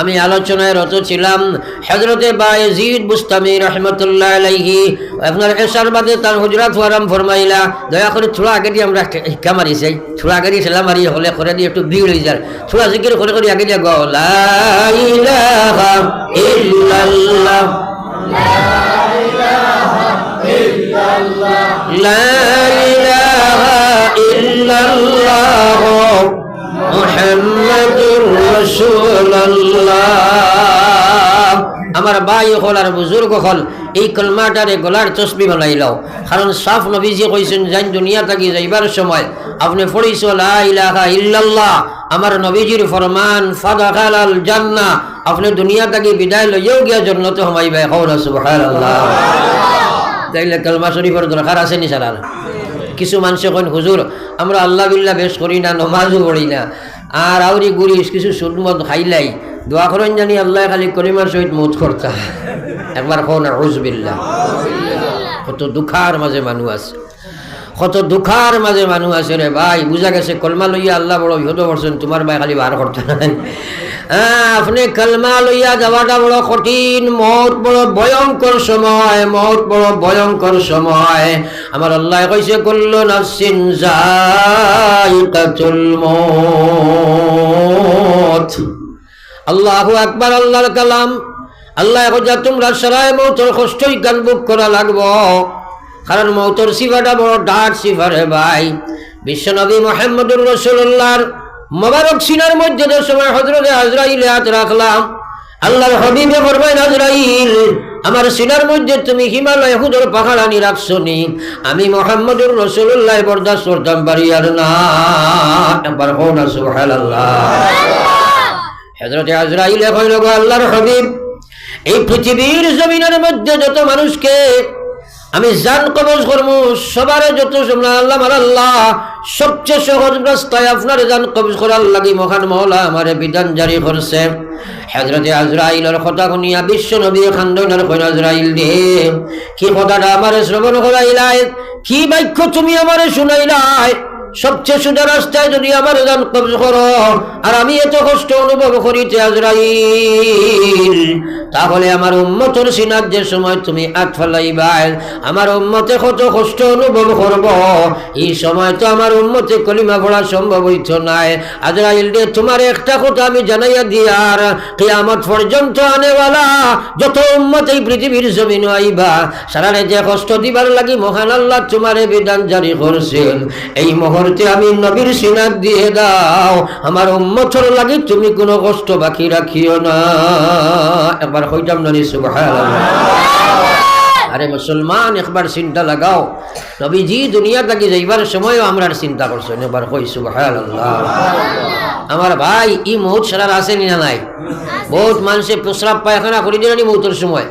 আমি আলোচনায় রত ছিলাম হজরতে বায়েজিদ রহমতুল্লাহ আলাইহি। আপনার এসার বাদে তার ফারাম ফরমাইলা। দয়া করে থোড়া আগে দিয়ে আমরা শিক্ষা থোড়া আগে দিয়ে মারি, হলে করে দিয়ে একটু বিড় হয়ে যায়। থোড়া জিকির করে করে আগে দিয়ে গো লা ইলাহা ইল্লাল্লাহ। আমার ভাই হল আর বুজুর্গ হল, এই কলমাটারে গলার তসবি বানাই লও। কারণ সাফ নবীজি কইছেন জান দুনিয়া থাকি যাইবার সময়, আপনি ইল্লাল্লাহ, আমার নবীজির ফরমান ফাদাখাল আল জান্নাহ, আপনি দুনিয়া থাকি বিদায় লইও গিয়া জান্নাতে হমাইবে। কওলা সুবহানাল্লাহ। তাইলে কলমা শরীফের দরকার আছে নি সালার? কিছু মানুষে কন হুজুর, আমরা আল্লাহ বিল্লাহ বেশ করি না, নমাজও পড়ি না। আর আউরি গুড়ি কিছু সুদমত খাইলাই দোয়া করেন জানি আল্লাহ খালি করিমার সহিত মত করতা। একবার কোন রুজবিল্লা কত দুঃখার মাঝে মানুষ আছে। কত দুঃখার মাঝে মানুষ আছে রে ভাই, বুঝা গেছে, কলমা লইয়া আল্লাহ বড় বিহত করছেন তোমার ভাই খালি বার করতে নাই। আপনি কলমা লইয়া যাওয়াটা বড় কঠিন মত বড় ভয়ঙ্কর সময় মত বড় ভয়ঙ্কর সময়। আমার আল্লাহ কইছে, কল্লো নাফসিন যায়িকাতুল মউত। আল্লাহু আকবার, আল্লাহর কালাম। আল্লাহ কইয়া তোমরা সরাই মৌতর কষ্টই গান বুক করা লাগবো। কারণ মৌতর সিফাটা বড় ডাট সিফা রে ভাই। বিশ্বনবী মোহাম্মদুর রসুল্লাহর মোবারক সিনার মধ্যে সময় হজরতে আজরাইল হাত রাখলাম, আল্লাহর হবিবে ফরমাইন আজরাইল, আমার সিনার মধ্যে তুমি হিমালয় হুদর পাহাড় আনি রাখছো নি আমি মোহাম্মদুর রসুল্লাহ বরদাস্ত করতাম পারি আর না। একবার হো না, সুবহানাল্লাহ। হজরতে আজরাইল গো আল্লাহর হবিব, এই পৃথিবীর জমিনের মধ্যে যত মানুষকে আমি জান কবজ করব, সবারে যত আল্লাহ আল্লাহ, সবচেয়ে সহজ রাস্তায় আপনার জান কবজ করার লাগি মহান মহলা আমার বিধান জারি করছে। হজরতে আজরাইলের কথা শুনিয়া বিশ্ব নবী খান্দনের কইন আজরাইল দে। কি কথাটা আমার শ্রবণ করাইলাই, কি বাক্য তুমি আমার শুনাইলাই? সবচেয়ে সোজা রাস্তায় যদি আমার গান কবজ করো। আর আমি এত কষ্ট অনুভব করিতে আজরাইল, তাহলে আমার উম্মতর সিনার যে সময় তুমি আট ফেলাইবাই আমার উম্মতে কত কষ্ট অনুভব করব। এই সময় তো আমার উম্মতে কলিমা পড়া সম্ভব হইত নাই। আজরাইল রে, তোমার একটা কথা আমি জানাইয়া দিয়ার কিয়ামত পর্যন্ত আনেওয়ালা যত উম্মত এই পৃথিবীর জমিন আইবা, সারারে যে কষ্ট দিবার লাগি মহান আল্লাহ তোমারে বিধান জারি করছেন। এই মুহূর্তে আমি নবীর সিনার দিয়ে দাও। আমার উম্মতর লাগি তুমি কোনো কষ্ট বাকি রাখিও না। একবার হইতাম নানি আরে মুসলমান, একবার চিন্তা লাগাও। নবীজি দুনিয়া থাকি যাইবার সময়ও আমরা চিন্তা করছেন। একবার কই, সুবহানাল্লাহ। আমার ভাই, ই মৌত সারার আছে না নাই? বহুত মানুষে প্রস্রাব পায়খানা করি নি মৌতের সময়।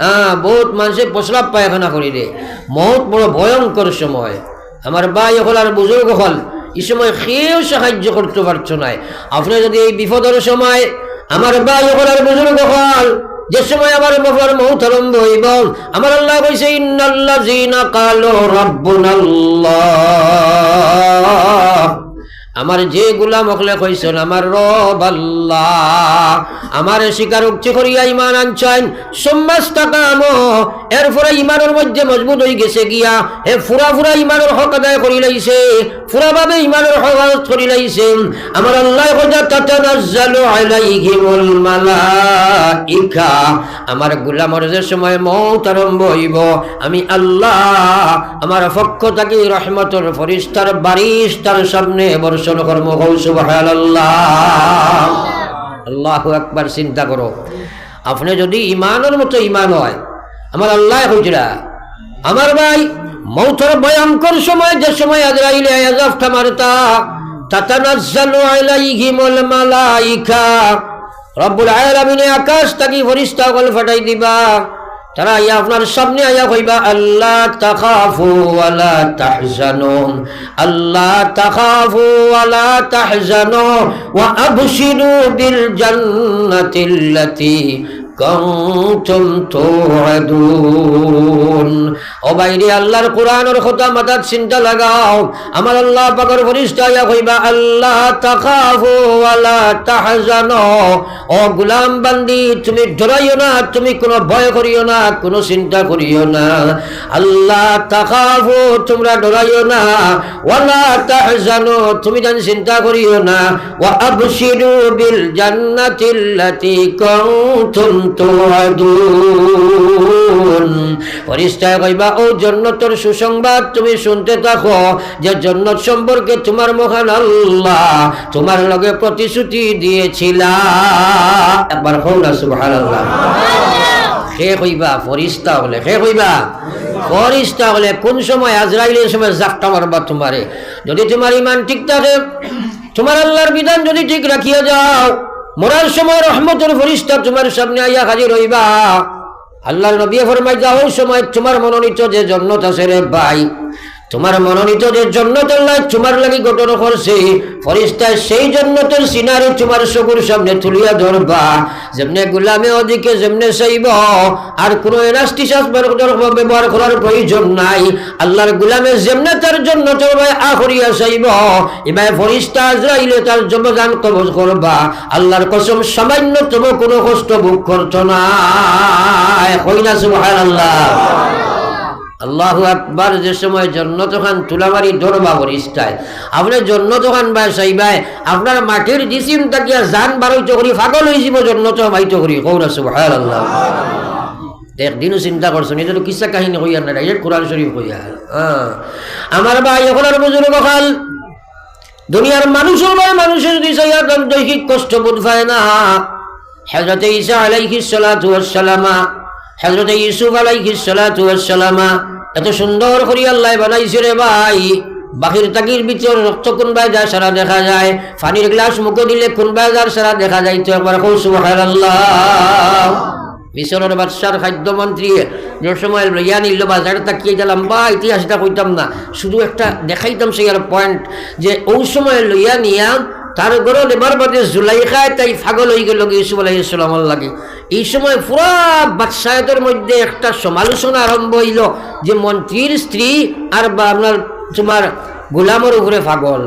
হ্যাঁ বহুত মানুষে প্রস্রাব পায়খানা করি দে। মৌত বড় ভয়ঙ্কর সময়। আমার ভাই হল আর বুজুর্গ হল, এই সময় কেউ সাহায্য করতে পারছ না আপনি যদি এই বিপদের সময় আমার ভাই হল আর বুজুর্গ হল, যে সময় আমার বাবার মৌত আরম্ভ হইব, আমার আল্লাহ কইছে ইন্নাল্লাযীনা কালু রাব্বুনাল্লাহ। আমার যে গুলাম অকলে কইছেন আমার রব আল্লাহ। আমার স্বীকারোক্তি করিয়া ইমান আনছেন সম্মাস তাকাম এরপরে ইমানের মধ্যে মজবুত হয়ে গেছে গিয়া, হে ফুরা ফুরা ইমানের হক আদায় করি লাইছে ফুরা ভাবে ইমানের হক আদায় করি লাইছে। আমার আল্লাহ কইতা তাতানাজ্জালু আলাইহিমুল মালাইকা। আমার গুলামর যে সময় মৌত আরম্ভ হইব, আমি আল্লাহ আমার পক্ষ থাকি রহমতর ফরিস্তার বারিশ তার সামনে বর্ষণ কর্ম হৌ সুবহানাল্লাহ। আল্লাহু আকবার, চিন্তা করো। আপনি যদি ইমানের মতো ইমান হয়, আমার আল্লাহ হইছিলা আমার ভাই মৌতর ভয়ঙ্কর সময়, যে সময় আজরাইলে আজাফটা মারতা আকাশ তাকি ফরিস্তা গল ফাটাই দিবা। তারা আইয়া আপনার সামনে আইয়া কইবা আল্লাহ তাখাফু ওয়ালা তাহজানু আল্লাহ তাখাফু ওয়ালা তাহজানু ওয়া আবশিরু বিল জান্নাতিল্লাতি كنتم توعدون ও বাইরে আল্লাহর কোরআনের কথা মাথার চিন্তা লাগাও আমার আল্লাহ পাকের ফরিস্তা ইয়া কইবা আল্লাহ তাখাফু ওয়ালা তাহজানু ও গোলাম বান্দি তুমি ডরাইও না তুমি কোনো ভয় করিও না কোনো চিন্তা করিও না আল্লাহ তাখাফু তোমরা ডরাইও না ওয়ালা তাহজানু তুমি যেন চিন্তা করিও না ওয়া আবশিরু বিল জান্নাতিল্লাতি কুনতুম কইবা, ও জন্নতর সুসংবাদ তুমি শুনতে থাকো, যে জন্নত সম্পর্কে তোমার মহান আল্লাহ তোমার লগে প্রতিশ্রুতি একবার হও না সে কইবা ফরিস্তা হলে সে কইবা? ফরিস্তা হলে কোন সময় আজরাইলের সময় জাপটা মারবা তোমারে? যদি তোমার ইমান ঠিক থাকে, তোমার আল্লাহর বিধান যদি ঠিক রাখিয়া যাও মরার সময় রহমতের ফরিস্তা তোমার সামনে আইয়া হাজির হইবা। আল্লাহর নবী ফরমাই যাও সময় তোমার মনোনীত যে জন্নত আছে রে ভাই তোমার মনোনীত যে জন্নত আল্লাহ তোমার লাগি গঠন করছে। ফরিস্তায় সেই জন্নতের সিনারে তোমার চকুর সামনে তুলিয়া ধরবা। যেমনে গুলামে ওদিকে যেমনে চাইব আর কোনো এনাস্টিসাস ব্যবহার করার প্রয়োজন নাই। আল্লাহর গুলামে যেমনে তার জন্য ভাই আখরিয়া চাইব এবার ফরিস্তা আজরাইলে তার জমগান কবজ করবা। আল্লাহর কসম সামান্য সামান্যতম কোনো কষ্ট ভোগ করতো না। হইনা সুবহানাল্লাহ। আল্লাহু আকবার, যে সময় জন্য তখন তুলামারি ধরবা পরিষ্কায় আপনি জন্য তখন বা চাইবাই আপনার মাটির জিসিম তাকিয়া জান বারৈত করি ফাগল হয়ে যাব জন্য তো বাইত করি কৌরা সুবহানাল্লাহ। একদিনও চিন্তা করছেন এটা তো কিসা কাহিনী কইয়া না ডাইরেক্ট কোরআন শরীফ কইয়া হ্যাঁ। আমার ভাই এখন আর বুজুর্গ কাল দুনিয়ার মানুষের ভাই, মানুষের যদি চাইয়া দৈহিক কষ্ট বোধ পায় না। হজরত ঈসা আলাইহিস সালাতু ওয়াস সালামা হজরত ইউসুফ আলাইহিস সালাতু ওয়াস সালামা এত সুন্দর করে আল্লাহ বানাইছে রে ভাই। বাকির তাকির ভিতর রক্ত কোনবাই যায় সারা দেখা যায়? পানির গ্লাস মুখে দিলে কোনবাই যার সারা দেখা যায়? তো একবার কৌ সুবহানাল্লাহ। মিশরের বাদশার খাদ্যমন্ত্রী যে সময় লইয়া নিল বাজারে তাকিয়ে গেলাম বা ইতিহাসটা কইতাম না। শুধু একটা দেখাইতাম সেই আর পয়েন্ট যে ওই সময় লইয়া নিয়া তার ঘর এবার বাদে জুলাইখায় তাই ফাগল হয়ে গেল ইসুফ আলাইসালামার লাগে। এই সময় পুরা বাদশায়তের মধ্যে একটা সমালোচনা আরম্ভ হইল যে মন্ত্রীর স্ত্রী আর বা আপনার তোমার গোলামের উপরে ফাগল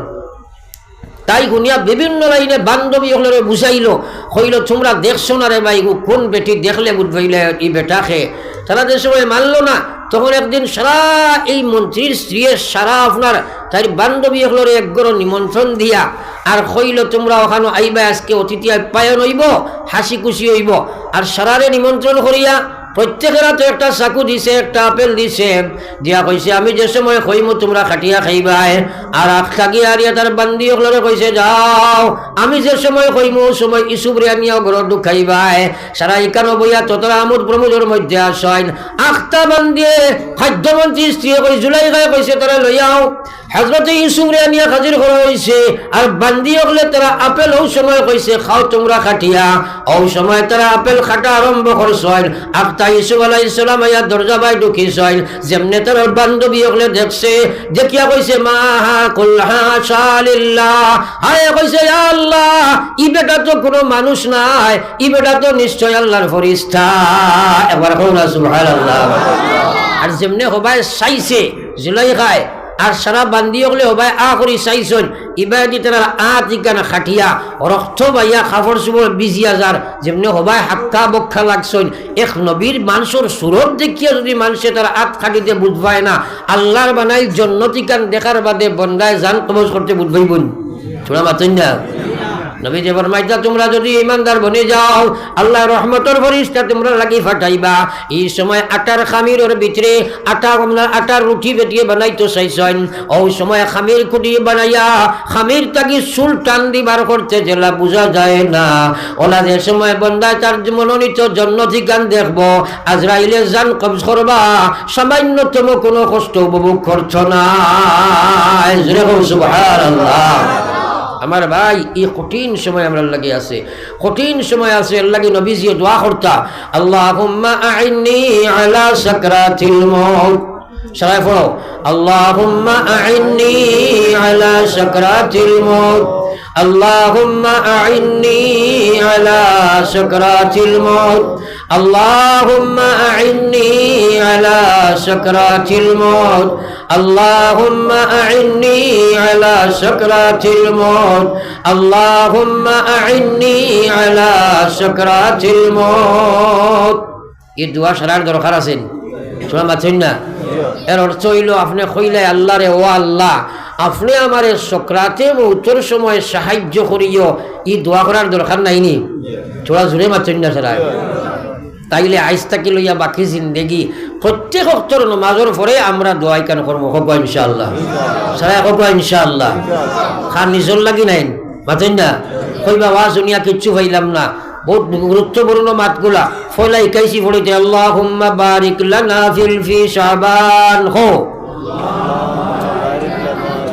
তাই গুনিয়া বিভিন্ন লাইনে বান্ধবী হলে বুঝাইল, হইল, তোমরা দেখছ না রে ভাই কোন বেটি দেখলে বুঝবাইলে এই বেটাকে? তারা যে সময় মানলো না তখন একদিন সারা এই মন্ত্রীর স্ত্রীর সারা আপনার তার বান্ধবী হলরে একগর নিমন্ত্রণ দিয়া, আর হইল তোমরা ওখানে আইবা, আজকে অতিথি আপ্যায়ন হইব হাসি খুশি হইব, আর সারারে নিমন্ত্রণ করিয়া প্রত্যেকের তো একটা চাকু দিছে, একটা আপেল দিছে। দিয়া কইছে, আমি যে সময় কইমু তোমরা খাটিয়া খাইবাই। আর আখ থাকি আর তার বান্দি ওগুলোরে কইছে, যাও, আমি যে সময় কইমু ও সময় ইসুবরে আনিয়াও ঘর খাইবাই। সারা ইকানো বইয়া ততরা আমোদ প্রমোদর মধ্যে আসেন আখটা বান্দিয়ে খাদ্যমন্ত্রী স্ত্রী কই জুলাই গায়ে কইছে, তারা লইয়াও হজরত ইসুফরে আনিয়া হাজির করা হয়েছে আর বান্দি হলে তারা আপেল ও সময় কইছে, খাও তোমরা খাটিয়া। ও সময় তারা আপেল খাটা আরম্ভ করছেন আখতা ইসুফ আলাহ ইসলাম আয়া দরজা বাই ঢুকিছেন যেমনে তার বান্ধবী হলে দেখছে, দেখিয়া কইছে, মা হা কুল্হা শালিল্লাহ। হায়, কইছে আল্লাহ, ই বেটা তো কোনো মানুষ নাই, ই বেটা তো নিশ্চয় আল্লাহর ফরিস্তা। এবার হৌলা সুবহানাল্লাহ। আর যেমনে হবাই চাইছে জুলাই খায় আর সারা বান্দি হলে হবাই আ করি চাইছন। ইবাদি তারা আ ঠিকানা খাটিয়া রক্ত বাইয়া খাফর চুবর বিজিয়া যার যেমনি হবাই হাক্কা বক্ষা লাগছন। এক নবীর মানুষের সুরত দেখিয়া যদি মানুষে তারা আত খাটিতে বুঝবায় না আল্লাহর বানাই জন্নতিকান দেখার বাদে বন্দায় যান কবজ করতে বুঝবাইবন ছোড়া মাতন না নবী যে ফরমাইতা তোমরা যদি ইমানদার বনে যাও, আল্লাহ রহমতর ফরিস্তা তোমরা লাগি ফাটাইবা। এই সময় আটার খামিরের ভিতরে আটা আটার রুটি বেটিয়ে বানাইতো চাইছেন। ওই সময় খামির খুঁটি বানাইয়া খামির তাকি চুল টান দিবার করতে জেলা বোঝা যায় না। ওলা যে সময় বন্দায় তার মনোনীত জন্ম ঠিকান দেখব আজরাইলে জান কবজ করবা, সামান্যতম কোনো কষ্ট উপভোগ করছ না। সুবহানাল্লাহ। আমার ভাই, এই কঠিন সময় আমরা লাগে আছে। কঠিন সময় আছে আল্লাহকে নবীজি দোয়া করতা। আল্লাহুম্মা আইনি আলা সাকরাতিল মউত। সবাই পড়ো। আল্লাহুম্মা আইনি আলা সাকরাতিল মউত। আল্লাহুম্মা আইনি আলা সাকরাতিল মউত। اللهم أعني على سكرات الموت اللهم أعني على سكرات الموت اللهم أعني على سكرات الموت এই দোয়া সারার দরকার আছেন শোনা পাচ্ছেন না এর অর্থ হইল আপনি কইলে আল্লাহ রে ও আল্লাহ আপনি আমারে সক্রাতে মৌতর সময় সাহায্য করিও ই দোয়া করার দরকার নাইনি থোড়া জোরে মাচ্ছেন না সারা তাইলে আইস থাকি লইয়া বাকি জিন্দেগি প্রত্যেক অক্তর নমাজের পরে আমরা দোয়াই কেন করবো হক ইনশাআল্লাহ সারা হক ইনশাআল্লাহ খান নিজর লাগি নাইন মাতেন না কইবা ওয়া শুনিয়া কিচ্ছু পাইলাম না বহুত গুরুত্বপূর্ণ মাতগুলা ফলা ইকাইছি পড়িতে আল্লাহ হুম্মা বারিক লানা ফিল ফি শাবান হো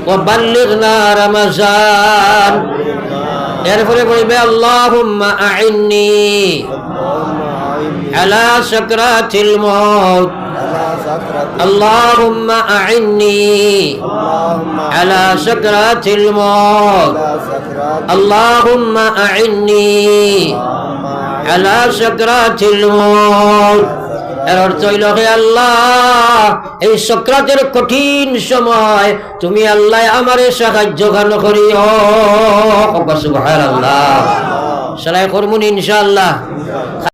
وبلغنا رمضان এরপরে বলবে আল্লাহুম্মা আইন্নি على سكرات الموت اللهم أعني على سكرات الموت اللهم أعني على سكرات الموت এর অর্থ হইল হে আল্লাহ এই সক্রাতের কঠিন সময় তুমি আল্লাহ আমারে সাহায্য গান করিও সুবহানাল্লাহ সালাই করমুন ইনশাআল্লাহ